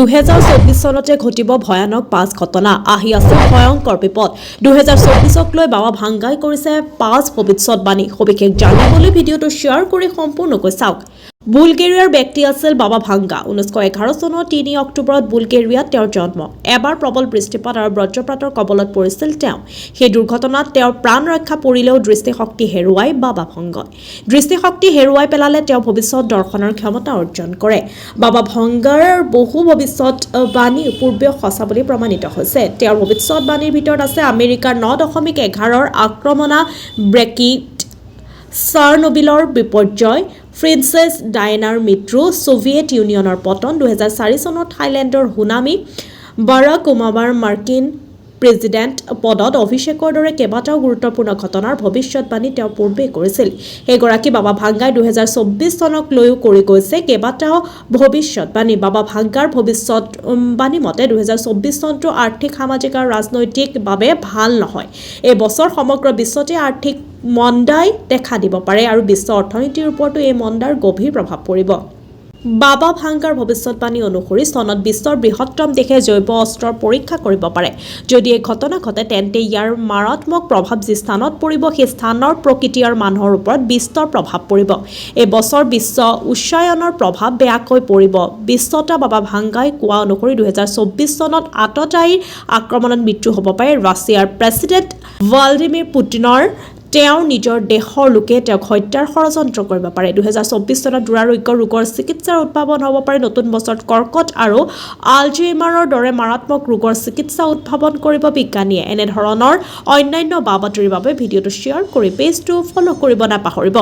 দুহেজাৰ চৌবিছ চনতে ঘটিব ভয়ানক পাঁচ ঘটনা। আহি আছে ভয়ংকৰ বিপদ। দুহেজাৰ চৌবিছক লৈ বাবা ভাংগাই কৰিছে পাঁচ ভৱিষ্যতবাণী। সবিশেষ জানিবলৈ ভিডিঅ'টো শ্বেয়াৰ কৰি সম্পূৰ্ণকৈ চাওক। বুলগেৰিয়াৰ ব্যক্তি আছিল বাবা ভাংগা ঊনৈছশ এঘাৰ চনৰ তিনি অক্টোবৰত বুলগেৰিয়াত তেওঁৰ জন্ম। এবাৰ প্ৰবল বৃষ্টিপাত আৰু বজ্ৰপাতৰ কবলত পৰিছিল তেওঁ। সেই দুৰ্ঘটনাত তেওঁৰ প্ৰাণ ৰক্ষা পৰিলেও দৃষ্টিশক্তি হেৰুৱাই বাবা ভংগই দৃষ্টিশক্তি হেৰুৱাই পেলালে তেওঁ ভৱিষ্যত দৰ্শনৰ ক্ষমতা অৰ্জন কৰে। বাবা ভংগাৰ বহু ভৱিষ্যতবাণী পূৰ্বে সঁচা বুলি প্ৰমাণিত হৈছে। তেওঁৰ ভৱিষ্যতবাণীৰ ভিতৰত আছে আমেৰিকাৰ ন দশমিক এঘাৰৰ আক্ৰমণা ব্ৰেকিট চাৰ্নবিলৰ বিপৰ্যয় প্ৰিন্সেছ ডায়েনাৰ মৃত্যু ছোভিয়েট ইউনিয়নৰ পতন দুহেজাৰ চাৰি চনত থাইলেণ্ডৰ সুনামি বাৰাক ওবামাৰ মাৰ্কিন প্ৰেছিডেণ্ট পদত অভিষেকৰ দৰে কেইবাটাও গুৰুত্বপূৰ্ণ ঘটনাৰ ভৱিষ্যতবাণী তেওঁ পূৰ্বেই কৰিছিল। সেইগৰাকী বাবা ভাংগাই দুহেজাৰ চৌব্বিছ চনক লৈও কৰি গৈছে কেইবাটাও ভৱিষ্যতবাণী। বাবা ভাংগাৰ ভৱিষ্যতবাণী মতে, দুহেজাৰ চৌব্বিছ চনটো আৰ্থিক, সামাজিক আৰু ৰাজনৈতিকভাৱে ভালো নহয়। এই বছৰ সমগ্ৰ বিশ্বতে আৰ্থিক মন্দাই দেখা দিব পাৰে আৰু বিশ্ব অৰ্থনীতিৰ ওপৰতো এই মন্দাৰ গভীৰ প্ৰভাৱ পৰিব। বাবা ভাংগাৰ ভৱিষ্যতবাণী অনুসৰি চনত বিশ্বৰ বৃহত্তম দেশে জৈৱ অস্ত্ৰৰ পৰীক্ষা কৰিব পাৰে। যদি এই ঘটনা ঘটে তেন্তে ইয়াৰ মাৰাত্মক প্ৰভাৱ যি স্থানত পৰিব সেই স্থানৰ প্ৰকৃতি আৰু মানুহৰ ওপৰত বিস্তৰ প্ৰভাৱ পৰিব। এই বছৰ বিশ্ব উচ্চায়নৰ প্ৰভাৱ বেয়াকৈ পৰিব। বিশ্বতা বাবা ভাংগাই কোৱা অনুসৰি দুহেজাৰ চৌব্বিছ চনত আততায়ীৰ আক্ৰমণত মৃত্যু হ'ব পাৰে ৰাছিয়াৰ প্ৰেছিডেণ্ট ভ্লাডিমিৰ পুটিনৰ তেওঁৰ নিজৰ দেশৰ লোকে তেওঁক হত্যাৰ ষড়যন্ত্ৰ কৰিব পাৰে। দুহেজাৰ চৌব্বিছ চনত দুৰাৰোগ্য ৰোগৰ চিকিৎসাৰ উদ্ভাৱন হ'ব পাৰে। নতুন বছৰত কৰ্কট আৰু আলজেইমাৰৰ দৰে মাৰাত্মক ৰোগৰ চিকিৎসা উদ্ভাৱন কৰিব বিজ্ঞানীয়ে। এনেধৰণৰ অন্যান্য বা বাতৰিৰ বাবে ভিডিঅ'টো শ্বেয়াৰ কৰি পেজটো ফ'ল' কৰিব নাপাহৰিব।